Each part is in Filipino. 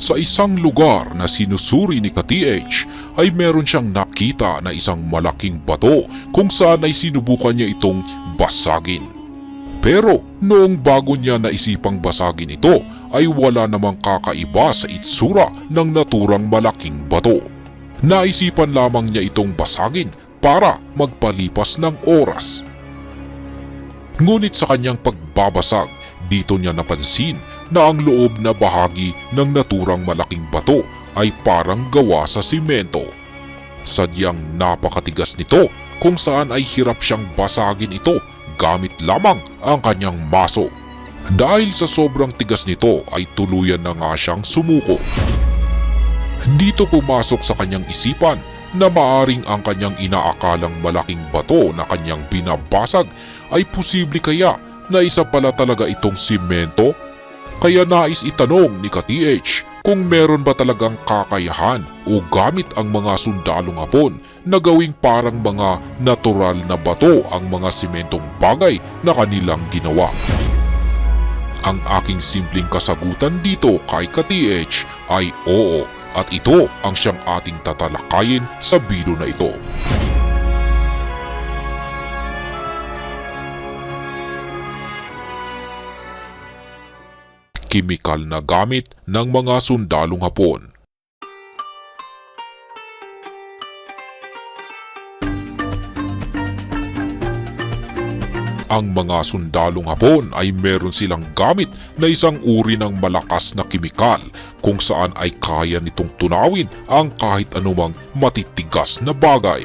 Sa isang lugar na sinusuri ni ka-TH ay meron siyang nakita na isang malaking bato kung saan ay sinubukan niya itong basagin. Pero noong bago niya naisipang basagin ito ay wala namang kakaiba sa itsura ng naturang malaking bato. Naisipan lamang niya itong basagin para magpalipas ng oras. Ngunit sa kanyang pagbabasag, dito niya napansin na ang loob na bahagi ng naturang malaking bato ay parang gawa sa simento. Sadyang napakatigas nito kung saan ay hirap siyang basagin ito gamit lamang ang kanyang maso. Dahil sa sobrang tigas nito ay tuluyan na nga siyang sumuko. Dito pumasok sa kanyang isipan na maaring ang kanyang inaakalang malaking bato na kanyang binabasag ay posible kaya na isa pala talaga itong simento? Kaya nais itanong ni ka-TH kung meron ba talagang kakayahan o gamit ang mga sundalong hapon na gawing parang mga natural na bato ang mga simentong bagay na kanilang ginawa. Ang aking simpleng kasagutan dito kay ka-TH ay oo at ito ang siyang ating tatalakayin sa video na ito. Kimikal na gamit ng mga sundalong hapon. Ang mga sundalong hapon ay meron silang gamit na isang uri ng malakas na kimikal kung saan ay kaya nitong tunawin ang kahit anumang matitigas na bagay.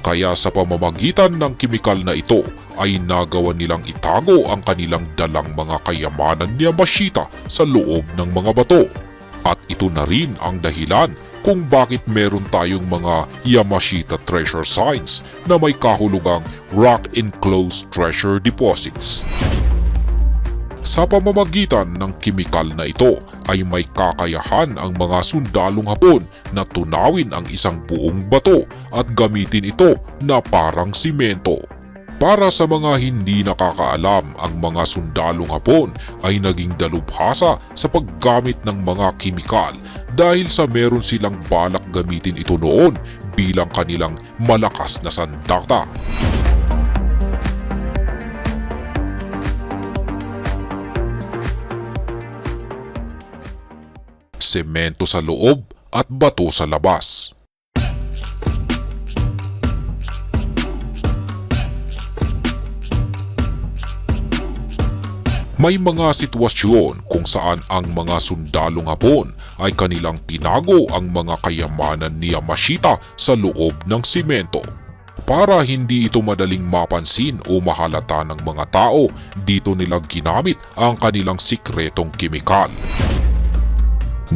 Kaya sa pamamagitan ng kimikal na ito ay nagawa nilang itago ang kanilang dalang mga kayamanan ni Yamashita sa loob ng mga bato. At ito na rin ang dahilan kung bakit meron tayong mga Yamashita treasure signs na may kahulugang rock enclosed treasure deposits. Sa pamamagitan ng kimikal na ito ay may kakayahan ang mga sundalong hapon na tunawin ang isang buong bato at gamitin ito na parang simento. Para sa mga hindi nakakaalam, ang mga sundalong hapon ay naging dalubhasa sa paggamit ng mga kimikal dahil sa meron silang balak gamitin ito noon bilang kanilang malakas na sandata. Semento sa loob at bato sa labas. May mga sitwasyon kung saan ang mga sundalong hapon ay kanilang tinago ang mga kayamanan ni Yamashita sa loob ng simento. Para hindi ito madaling mapansin o mahalata ng mga tao, dito nila ginamit ang kanilang sikretong kimikal.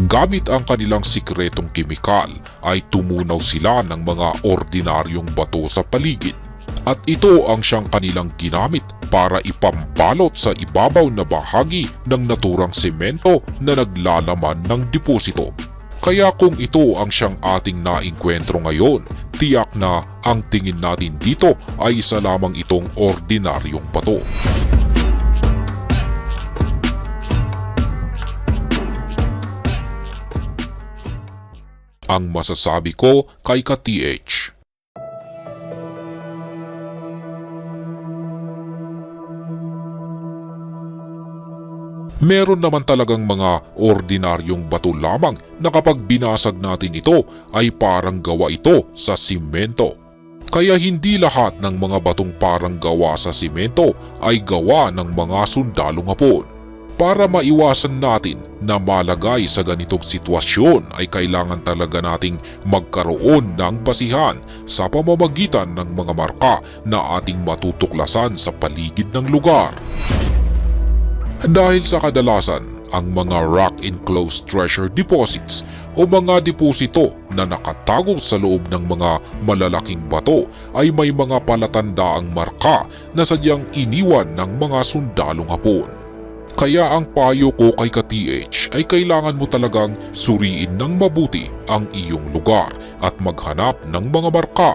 Gamit ang kanilang sikretong kimikal ay tumunaw sila ng mga ordinaryong bato sa paligid. At ito ang siyang kanilang ginamit para ipambalot sa ibabaw na bahagi ng naturang semento na naglalaman ng deposito. Kaya kung ito ang siyang ating nainkwentro ngayon, tiyak na ang tingin natin dito ay isa lamang itong ordinaryong bato. Ang masasabi ko kay ka-TH. Meron naman talagang mga ordinaryong bato lamang na kapag binasag natin ito ay parang gawa ito sa simento. Kaya hindi lahat ng mga batong parang gawa sa simento ay gawa ng mga sundalong hapon. Para maiwasan natin na malagay sa ganitong sitwasyon ay kailangan talaga nating magkaroon ng basihan sa pamamagitan ng mga marka na ating matutuklasan sa paligid ng lugar. Dahil sa kadalasan, ang mga rock enclosed treasure deposits o mga deposito na nakatago sa loob ng mga malalaking bato ay may mga palatandaang marka na sadyang iniwan ng mga sundalong hapon. Kaya ang payo ko kay ka-TH ay kailangan mo talagang suriin ng mabuti ang iyong lugar at maghanap ng mga marka